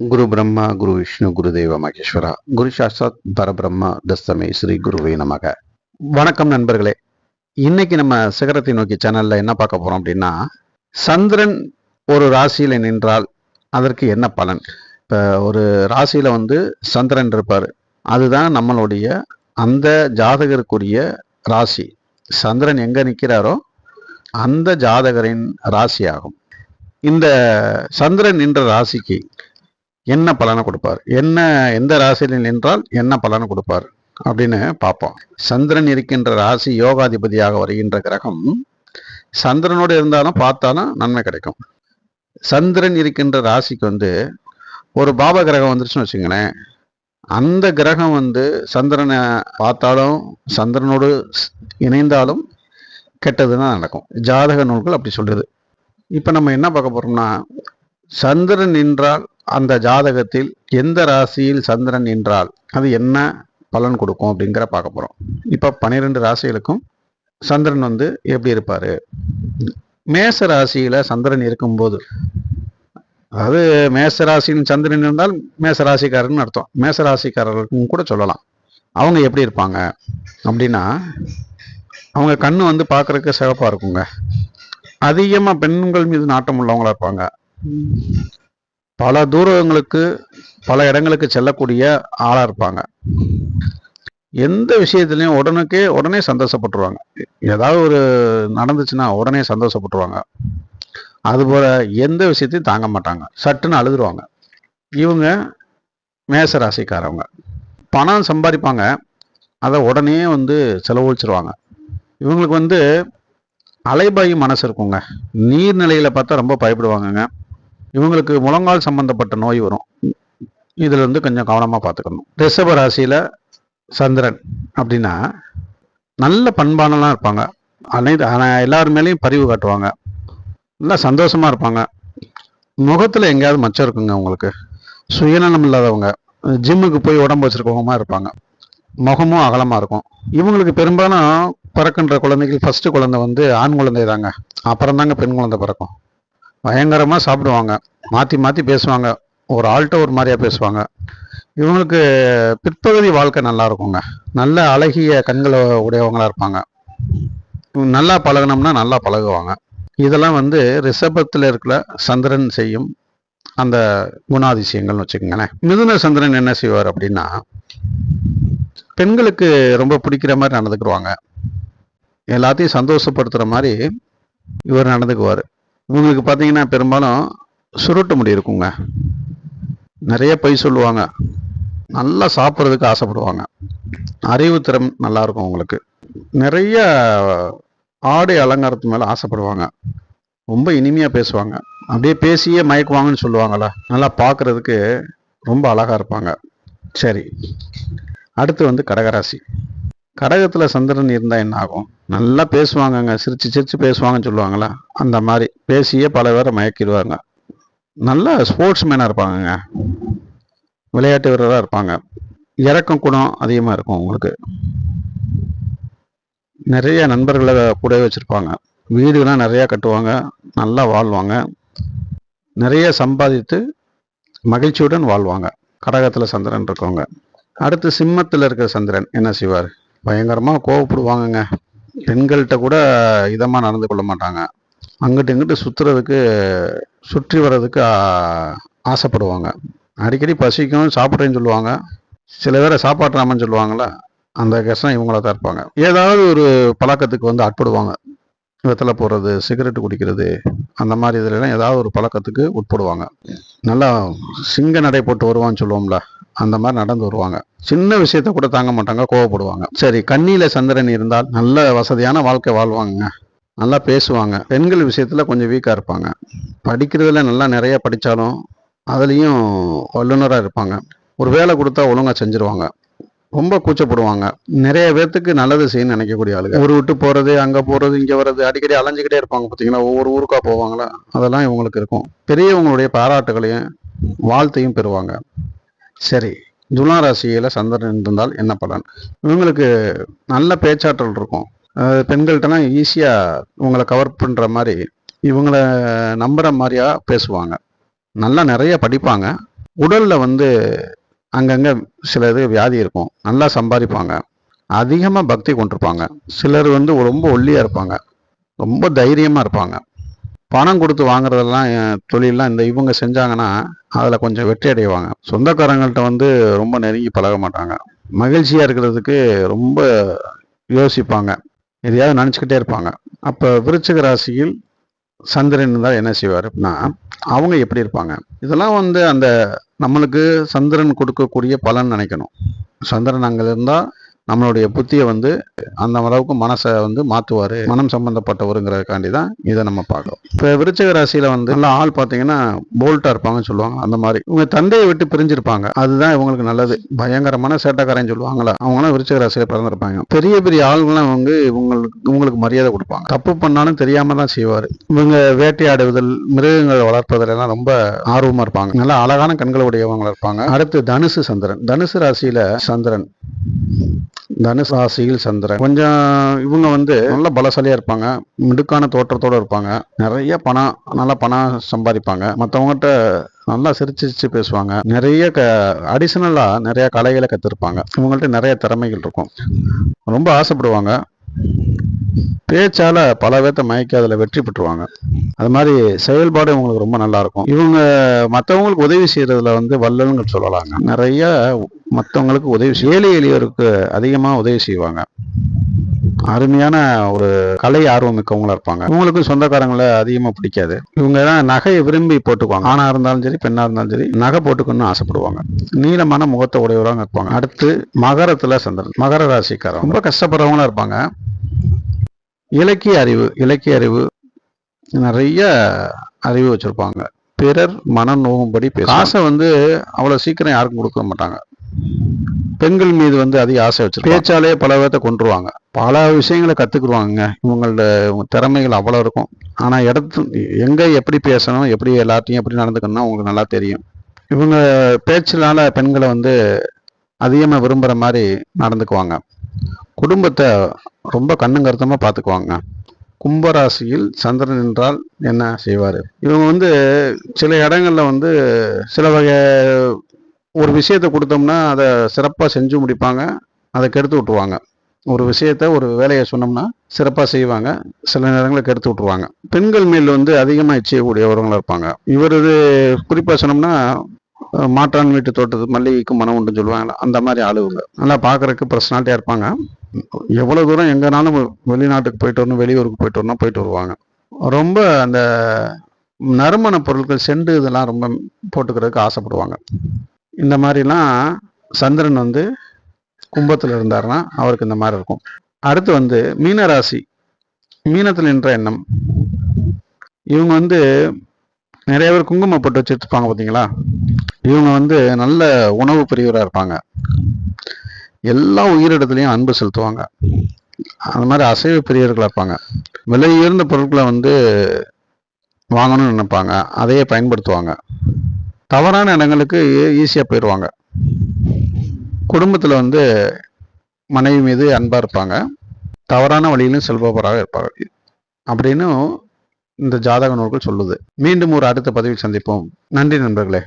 குரு பிரம்மா குரு விஷ்ணு குரு தேவ மகேஸ்வரா குரு சாஸ்தாத் பரபிரம்மா தஸ்தமே ஸ்ரீ குருவே நமக. வணக்கம் நண்பர்களே. இன்னைக்கு நம்ம சிகரத்தை நோக்கி சேனல்ல என்ன பார்க்க போறோம் அப்படின்னா சந்திரன் ஒரு ராசியில நின்றால் அதற்கு என்ன பலன்? இப்போ ஒரு ராசியில வந்து சந்திரன் இருப்பார். அதுதான் நம்மளுடைய அந்த ஜாதகருக்குரிய ராசி. சந்திரன் எங்க நிற்கிறாரோ அந்த ஜாதகரின் ராசி ஆகும் இந்த சந்திரன் நின்ற ராசிக்கு என்ன பலனை கொடுப்பார்? என்ன எந்த ராசியில் நின்றால் என்ன பலனை கொடுப்பார்? அப்படின்னு பார்ப்போம். சந்திரன் இருக்கின்ற ராசி யோகாதிபதியாக வருகின்ற கிரகம் சந்திரனோடு இருந்தாலும் பார்த்தாலும் நன்மை கிடைக்கும். சந்திரன் இருக்கின்ற ராசிக்கு வந்து ஒரு பாப கிரகம் வந்துருச்சுன்னு வச்சுங்களேன் அந்த கிரகம் வந்து சந்திரனை பார்த்தாலும் சந்திரனோடு இணைந்தாலும் கெட்டதுதான் நடக்கும். ஜாதக நூல்கள் அப்படி சொல்லுது இப்போ நம்ம என்ன பார்க்க போறோம்னா சந்திரன் நின்றால் அந்த ஜாதகத்தில் எந்த ராசியில் சந்திரன் என்றால் அது என்ன பலன் கொடுக்கும் அப்படிங்கிற பார்க்க போறோம். இப்போ பன்னிரெண்டு ராசிகளுக்கும் சந்திரன் வந்து எப்படி இருப்பாரு? மேச ராசியில சந்திரன் இருக்கும்போது அதாவது மேச ராசியின் சந்திரன் இருந்தால் மேச ராசிக்காரர்னு அர்த்தம். மேச ராசிக்காரர்களுக்கும் கூட சொல்லலாம். அவங்க எப்படி இருப்பாங்க அப்படின்னா அவங்க கண்ணு வந்து பார்க்குறக்கு சிறப்பாக இருக்குங்க. அதிகமா பெண்கள் மீது நாட்டம் உள்ளவங்களா இருப்பாங்க. பல தூரங்களுக்கு பல இடங்களுக்கு செல்லக்கூடிய ஆளாக இருப்பாங்க. எந்த விஷயத்துலையும் உடனுக்கே உடனே சந்தோஷப்பட்டுருவாங்க. ஏதாவது ஒரு நடந்துச்சுன்னா உடனே சந்தோஷப்பட்டுருவாங்க. அதுபோல் எந்த விஷயத்தையும் தாங்க மாட்டாங்க. சட்டுன்னு அழுதுருவாங்க. இவங்க மேச ராசிக்காரவங்க பணம் சம்பாதிப்பாங்க. அதை உடனே வந்து செலவழிச்சிருவாங்க. இவங்களுக்கு வந்து அலைபாயும் மனசு இருக்குங்க. நீர்நிலையில் பார்த்தா ரொம்ப பயப்படுவாங்கங்க. இவங்களுக்கு முழங்கால் சம்பந்தப்பட்ட நோய் வரும். இதில் இருந்து கொஞ்சம் கவனமாக பார்த்துக்கணும். ரிஷப ராசியில் சந்திரன் அப்படின்னா நல்ல பண்பானலாம் இருப்பாங்க. அனைத்து எல்லார் மேலேயும் பரிவு காட்டுவாங்க. நல்லா சந்தோஷமாக இருப்பாங்க. முகத்தில் எங்கேயாவது மச்சம் இருக்குங்க உங்களுக்கு. சுயநலம் இல்லாதவங்க. ஜிம்முக்கு போய் உடம்பு வச்சிருக்கவங்க மாதிரி இருப்பாங்க. முகமும் அகலமாக இருக்கும். இவங்களுக்கு பெரும்பாலும் பிறக்கின்ற குழந்தைகள் ஃபஸ்ட்டு குழந்தை வந்து ஆண் குழந்தை தாங்க அப்புறம் தாங்க பெண் குழந்தை பிறக்கும். பயங்கரமாக சாப்பிடுவாங்க. மாற்றி மாற்றி பேசுவாங்க. ஒரு ஆள்கிட்ட ஒரு மாதிரியாக பேசுவாங்க. இவங்களுக்கு பிற்பகுதி வாழ்க்கை நல்லா இருக்குங்க. நல்ல அழகிய கண்களை உடையவங்களாக இருப்பாங்க. நல்லா பழகினோம்னா நல்லா பழகுவாங்க. இதெல்லாம் வந்து ரிஷபத்தில் இருக்கிற சந்திரன் செய்யும் அந்த குணாதிசயங்கள்னு வச்சுக்கோங்களேன். மிதுன சந்திரன் என்ன செய்வார் அப்படின்னா பெண்களுக்கு ரொம்ப பிடிக்கிற மாதிரி நடந்துக்குருவாங்க. எல்லாத்தையும் சந்தோஷப்படுத்துகிற மாதிரி இவர் நடந்துக்குவார். உங்களுக்கு பார்த்தீங்கன்னா பெரும்பாலும் சுருட்டு முடி இருக்குங்க. நிறைய பொய் சொல்லுவாங்க. நல்லா சாப்பிட்றதுக்கு ஆசைப்படுவாங்க. அறிவுத்திறம் நல்லா இருக்கும் உங்களுக்கு. நிறைய ஆடை அலங்காரத்து மேலே ஆசைப்படுவாங்க. ரொம்ப இனிமையாக பேசுவாங்க. அப்படியே பேசியே மயக்குவாங்கன்னு சொல்லுவாங்களா நல்லா பார்க்கறதுக்கு ரொம்ப அழகாக இருப்பாங்க. சரி. அடுத்து வந்து கடகராசி. கடகத்தில் சந்திரன் இருந்தால் என்ன ஆகும்? நல்லா பேசுவாங்கங்க. சிரிச்சு சிரித்து பேசுவாங்கன்னு சொல்லுவாங்களா? அந்த மாதிரி பேசியே பல பேரை மயக்கிடுவாங்க. நல்ல ஸ்போர்ட்ஸ் மேனாக இருப்பாங்கங்க. விளையாட்டு வீரராக இருப்பாங்க. இறக்கம் குணம் அதிகமாக இருக்கும் உங்களுக்கு. நிறைய நண்பர்களை கூடவே வச்சுருப்பாங்க. வீடுலாம் நிறையா கட்டுவாங்க. நல்லா வாழ்வாங்க. நிறைய சம்பாதித்து மகிழ்ச்சியுடன் வாழ்வாங்க. கடகத்தில் சந்திரன் இருக்கவங்க. அடுத்து சிம்மத்தில் இருக்கிற சந்திரன் என்ன செய்வார்? பயங்கரமாக கோவப்படுவாங்கங்க. பெண்கள்கிட்ட கூட இதமாக நடந்து கொள்ள மாட்டாங்க. அங்கிட்டு இங்கிட்டு சுற்றுறதுக்கு சுற்றி வர்றதுக்கு ஆசைப்படுவாங்க. அடிக்கடி பசிக்கும் சாப்பிட்றேன்னு சொல்லுவாங்க. சில பேரை சாப்பாட்டுறாமன்னு சொல்லுவாங்களே அந்த கஷ்டம் இவங்கள தான் இருப்பாங்க. ஏதாவது ஒரு பழக்கத்துக்கு வந்து ஆட்படுவாங்க வெத்தலை போடுறது சிகரெட் குடிக்கிறது அந்த மாதிரி இதுலலாம் ஏதாவது ஒரு பழக்கத்துக்கு உட்படுவாங்க. நல்லா சிங்க நடை போட்டு வருவான்னு சொல்லுவோம்ல அந்த மாதிரி நடந்து வருவாங்க. சின்ன விஷயத்த கூட தாங்க மாட்டாங்க கோவப்படுவாங்க. சரி கண்ணியில சந்திரன் இருந்தால் நல்ல வசதியான வாழ்க்கை வாழ்வாங்க நல்லா பேசுவாங்க. பெண்கள் விஷயத்துல கொஞ்சம் வீக்கா இருப்பாங்க. படிக்கிறதுல நல்லா நிறைய படித்தாலும் அதுலேயும் வல்லுனராக இருப்பாங்க. ஒரு வேலை கொடுத்தா ஒழுங்கா செஞ்சுருவாங்க. ரொம்ப கூச்சப்படுவாங்க. நிறைய பேர்த்துக்கு நல்லது செய்யணும்னு நினைக்கக்கூடிய ஆளுங்க. ஊர் விட்டு போகிறது அங்கே போகிறது இங்கே வர்றது அடிக்கடி அலைஞ்சுக்கிட்டே இருப்பாங்க பார்த்தீங்களா? ஒவ்வொரு ஊருக்காக போவாங்களா? அதெல்லாம் இவங்களுக்கு இருக்கும். பெரியவங்களுடைய பாராட்டுகளையும் வாழ்த்தையும் பெறுவாங்க. சரி துலா ராசியில் சந்திரன் இருந்தால் என்ன பலன்? இவங்களுக்கு நல்ல பேச்சாற்றல் இருக்கும். பெண்கள்கிட்டலாம் ஈஸியாக இவங்களை கவர் பண்ணுற மாதிரி இவங்கள நம்புகிற மாதிரியா பேசுவாங்க. நல்லா நிறைய படிப்பாங்க. உடலில் வந்து அங்கங்கே சில இது வியாதி இருக்கும். நல்லா சம்பாதிப்பாங்க. அதிகமாக பக்தி கொண்டிருப்பாங்க. சிலர் வந்து ரொம்ப ஒல்லியாக இருப்பாங்க. ரொம்ப தைரியமாக இருப்பாங்க. பணம் கொடுத்து வாங்குறதெல்லாம் தொழிலெலாம் இந்த இவங்க செஞ்சாங்கன்னா அதில் கொஞ்சம் வெற்றி அடைவாங்க. சொந்தக்காரங்கள்ட்ட வந்து ரொம்ப நெருங்கி பழக மாட்டாங்க. மகிழ்ச்சியாக இருக்கிறதுக்கு ரொம்ப யோசிப்பாங்க. எதையாவது நினச்சிக்கிட்டே இருப்பாங்க. அப்போ விருச்சிக ராசியில் சந்திரன் இருந்தால் என்ன செய்வார் அப்படின்னா அவங்க எப்படி இருப்பாங்க? இதெல்லாம் வந்து அந்த நம்மளுக்கு சந்திரன் கொடுக்கக்கூடிய பலன் நினைக்கணும். சந்திரன் அங்கே இருந்தால் நம்மளுடைய புத்தியை வந்து அந்த அளவுக்கு மனசை வந்து மாற்றுவார் மனம் சம்பந்தப்பட்டவருங்கிறதுக்காண்டி தான் இதை நம்ம பார்க்கணும் இப்போ விருச்சக ராசியில் வந்து நல்லா ஆள் பார்த்தீங்கன்னா போல்ட்டாக இருப்பாங்கன்னு சொல்லுவாங்க அந்த மாதிரி. இவங்க தந்தையை விட்டு பிரிஞ்சிருப்பாங்க. அதுதான் இவங்களுக்கு நல்லது. பயங்கரமான சேட்டக்காரன் சொல்லுவாங்களா? அவங்களாம் விருச்சக ராசியில் பிறந்திருப்பாங்க. பெரிய பெரிய ஆளுங்களாம் வந்து இவங்களுக்கு இவங்களுக்கு மரியாதை கொடுப்பாங்க. தப்பு பண்ணாலும் தெரியாமல் தான் செய்வார். இவங்க வேட்டையாடுவதில் மிருகங்களை வளர்ப்பதிலெல்லாம் ரொம்ப ஆர்வமாக இருப்பாங்க. நல்லா அழகான கண்களுடையவங்களாக இருப்பாங்க. அடுத்து தனுசு சந்திரன். தனுசு ராசியில் சந்திரன். தனுசு ராசியில் சந்திரன். கொஞ்சம் இவங்க வந்து நல்ல பலசாலியா இருப்பாங்க. மிடுக்கான தோற்றத்தோட இருப்பாங்க. நிறைய பணம் நல்லா பணம் சம்பாதிப்பாங்க. மற்றவங்ககிட்ட நல்லா சிரிச்சு சிரிச்சு பேசுவாங்க. நிறைய க அடிஷனலா நிறைய கலைகளை கத்துருப்பாங்க. இவங்கள்ட்ட நிறைய திறமைகள் இருக்கும். ரொம்ப ஆசைப்படுவாங்க. பேச்சால பல பேர்த்த மயக்க அதில் வெற்றி பெற்றுவாங்க. அது மாதிரி செயல்பாடு இவங்களுக்கு ரொம்ப நல்லா இருக்கும். இவங்க மற்றவங்களுக்கு உதவி செய்யறதுல வந்து வல்லல்னு சொல்லலாங்க. நிறைய மற்றவங்களுக்கு உதவி ஏழை எளியோருக்கு அதிகமாக உதவி செய்வாங்க. அருமையான ஒரு கலை ஆர்வம் மிக்கவங்களா இருப்பாங்க. இவங்களுக்கும் சொந்தக்காரங்களை அதிகமா பிடிக்காது. இவங்க தான் நகையை விரும்பி போட்டுக்குவாங்க. ஆணா இருந்தாலும் சரி பெண்ணா இருந்தாலும் சரி நகை போட்டுக்கணும்னு ஆசைப்படுவாங்க. நீளமான முகத்தை உடையவராங்க இருப்பாங்க. அடுத்து மகரத்துல சந்திரன் மகர ராசிக்காரன். ரொம்ப கஷ்டப்படுறவங்களா இருப்பாங்க. இலக்கிய அறிவு இலக்கிய அறிவு நிறைய அறிவு வச்சிருப்பாங்க. பிறர் மனம் நோகும்படி பேச ஆசை வந்து அவ்வளவு சீக்கிரம் யாருக்கும் கொடுக்க மாட்டாங்க. பெண்கள் மீது வந்து அதிக ஆசை வச்சு பேச்சாலே பல பேர்த்த கொண்டுருவாங்க பல விஷயங்களை கற்றுக்குருவாங்க இவங்களோட திறமைகள் அவ்வளவு இருக்கும். ஆனா இடத்து எங்க எப்படி பேசணும் எப்படி எல்லாத்தையும் எப்படி நடந்துக்கணும்னா அவங்களுக்கு நல்லா தெரியும். இவங்க பேச்சினால பெண்களை வந்து அதிகமா விரும்புற மாதிரி நடந்துக்குவாங்க. குடும்பத்தை ரொம்ப கண்ணுங்கருத்தமாக பார்த்துக்குவாங்க கும்பராசியில் சந்திரன் என்றால் என்ன செய்வார்? இவங்க வந்து சில இடங்கள்ல வந்து சில வகை ஒரு விஷயத்தை கொடுத்தோம்னா அதை சிறப்பாக செஞ்சு முடிப்பாங்க. அதை கெடுத்து விட்டுருவாங்க. ஒரு விஷயத்த ஒரு வேலையை சொன்னோம்னா சிறப்பாக செய்வாங்க. சில நேரங்களில் கெடுத்து விட்டுருவாங்க. பெண்கள் மேல் வந்து அதிகமாக செய்யக்கூடியவர்களாக இருப்பாங்க. இவரது குறிப்பாக சொன்னோம்னா மாற்றான் வீட்டு தோட்டத்து மல்லிகைக்கு மனம் உண்டுன்னு சொல்லுவாங்கல்ல அந்த மாதிரி ஆளுவங்க நல்லா பார்க்குறக்கு பர்சனாலிட்டியாக இருப்பாங்க. எவ்வளோ தூரம் எங்கேனாலும் வெளிநாட்டுக்கு போயிட்டு வரணும் வெளியூருக்கு போயிட்டு வரணும் போயிட்டு வருவாங்க. ரொம்ப அந்த நறுமண பொருட்கள் செண்டு இதெல்லாம் ரொம்ப போட்டுக்கிறதுக்கு ஆசைப்படுவாங்க. இந்த மாதிரிலாம் சந்திரன் வந்து கும்பத்தில் இருந்தாருன்னா அவருக்கு இந்த மாதிரி இருக்கும். அடுத்து வந்து மீனராசி. மீனத்தில் நின்ற எண்ணம். இவங்க வந்து நிறைய பேர் குங்குமம் போட்டு வச்சுருப்பாங்க பார்த்தீங்களா இவங்க வந்து நல்ல உணவு பிரிவராக இருப்பாங்க. எல்லா உயிரிடத்துலையும் அன்பு செலுத்துவாங்க. அந்த மாதிரி அசைவ பிரியர்களாக இருப்பாங்க. விலை உயர்ந்த பொருட்களை வந்து வாங்கணும்னு நினைப்பாங்க. அதையே பயன்படுத்துவாங்க. தவறான இடங்களுக்கு ஈஸியாக போயிடுவாங்க. குடும்பத்தில் வந்து மனைவி மீது அன்பாக இருப்பாங்க. தவறான வழியிலும் செல்பவராக இருப்பாங்க. அப்படின்னு இந்த ஜாதக நூல்கள் சொல்லுது. மீண்டும் ஒரு அடுத்த பதிவில் சந்திப்போம். நன்றி நண்பர்களே.